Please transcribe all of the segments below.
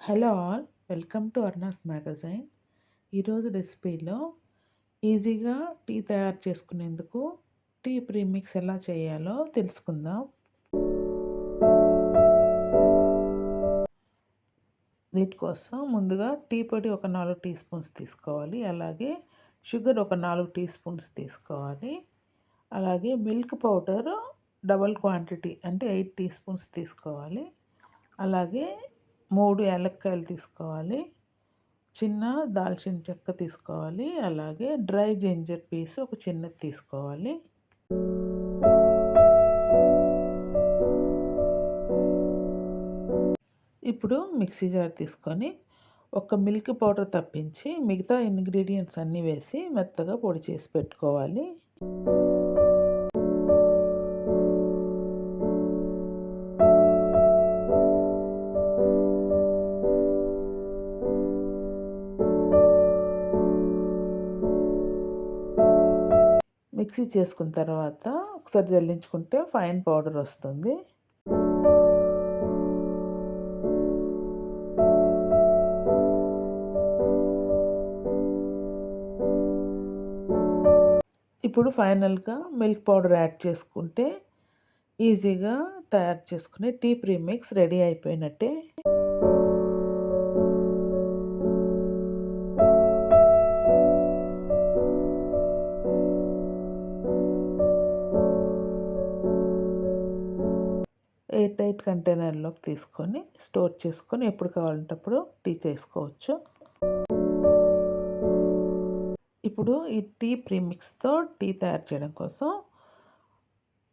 Hello all welcome to అర్నాస్ magazine. ఈరోజు రెసిపీలో ఈజీగా టీ తయారు చేసుకునేందుకు టీ ప్రీమిక్స్ ఎలా చేయాలో తెలుసుకుందాం. వీటి కోసం ముందుగా టీ పొడి ఒక నాలుగు టీ స్పూన్స్ తీసుకోవాలి. అలాగే షుగర్ ఒక నాలుగు టీ స్పూన్స్ తీసుకోవాలి. అలాగే మిల్క్ పౌడర్ డబల్ క్వాంటిటీ అంటే ఎయిట్ టీ స్పూన్స్ తీసుకోవాలి. అలాగే మూడు యాలక్కాయలు తీసుకోవాలి. చిన్న దాల్చిన చెక్క తీసుకోవాలి. అలాగే డ్రై జింజర్ పీస్ ఒక చిన్నది తీసుకోవాలి. ఇప్పుడు మిక్సీ జార్ తీసుకొని ఒక మిల్క్ పౌడర్ తప్పించి మిగతా ఇంగ్రీడియంట్స్ అన్నీ వేసి మెత్తగా పొడి చేసి పెట్టుకోవాలి. మిక్సీ చేసుకున్న తర్వాత ఒకసారి జల్లించుకుంటే ఫైన్ పౌడర్ వస్తుంది. ఇప్పుడు ఫైనల్గా మిల్క్ పౌడర్ యాడ్ చేసుకుంటే ఈజీగా తయారు చేసుకునే టీ ప్రీమిక్స్ రెడీ అయిపోయినట్టే. ఎయిర్ టైట్ కంటైనర్లోకి తీసుకొని స్టోర్ చేసుకొని ఎప్పుడు కావాలంటే అప్పుడు టీ చేసుకోవచ్చు. ఇప్పుడు ఈ టీ ప్రీమిక్స్తో టీ తయారు చేయడం కోసం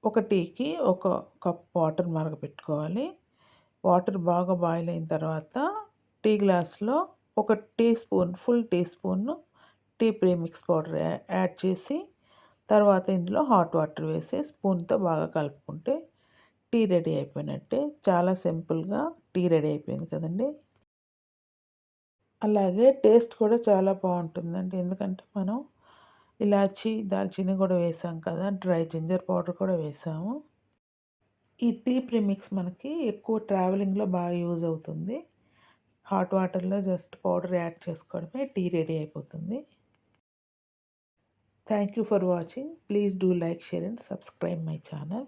ఒక టీకి ఒక కప్ వాటర్ మరగపెట్టుకోవాలి. వాటర్ బాగా బాయిల్ అయిన తర్వాత టీ గ్లాస్లో ఒక tea spoon full tea spoon tea premix powder add చేసి తర్వాత ఇందులో హాట్ వాటర్ వేసి స్పూన్తో బాగా కలుపుకుంటే టీ రెడీ అయిపోయినట్టే చాలా సింపుల్గా టీ రెడీ అయిపోయింది కదండి. అలాగే టేస్ట్ కూడా చాలా బాగుంటుందండి. ఎందుకంటే మనం ఇలాచి దాల్చిని కూడా వేసాం కదా డ్రై జింజర్ పౌడర్ కూడా వేసాము. ఈ టీ ప్రిమిక్స్ మనకి ఎక్కువ ట్రావెలింగ్లో బాగా యూజ్ అవుతుంది. హాట్ వాటర్లో జస్ట్ పౌడర్ యాడ్ చేసుకోవడమే టీ రెడీ అయిపోతుంది. Thank you for watching. Please do like share and subscribe my channel.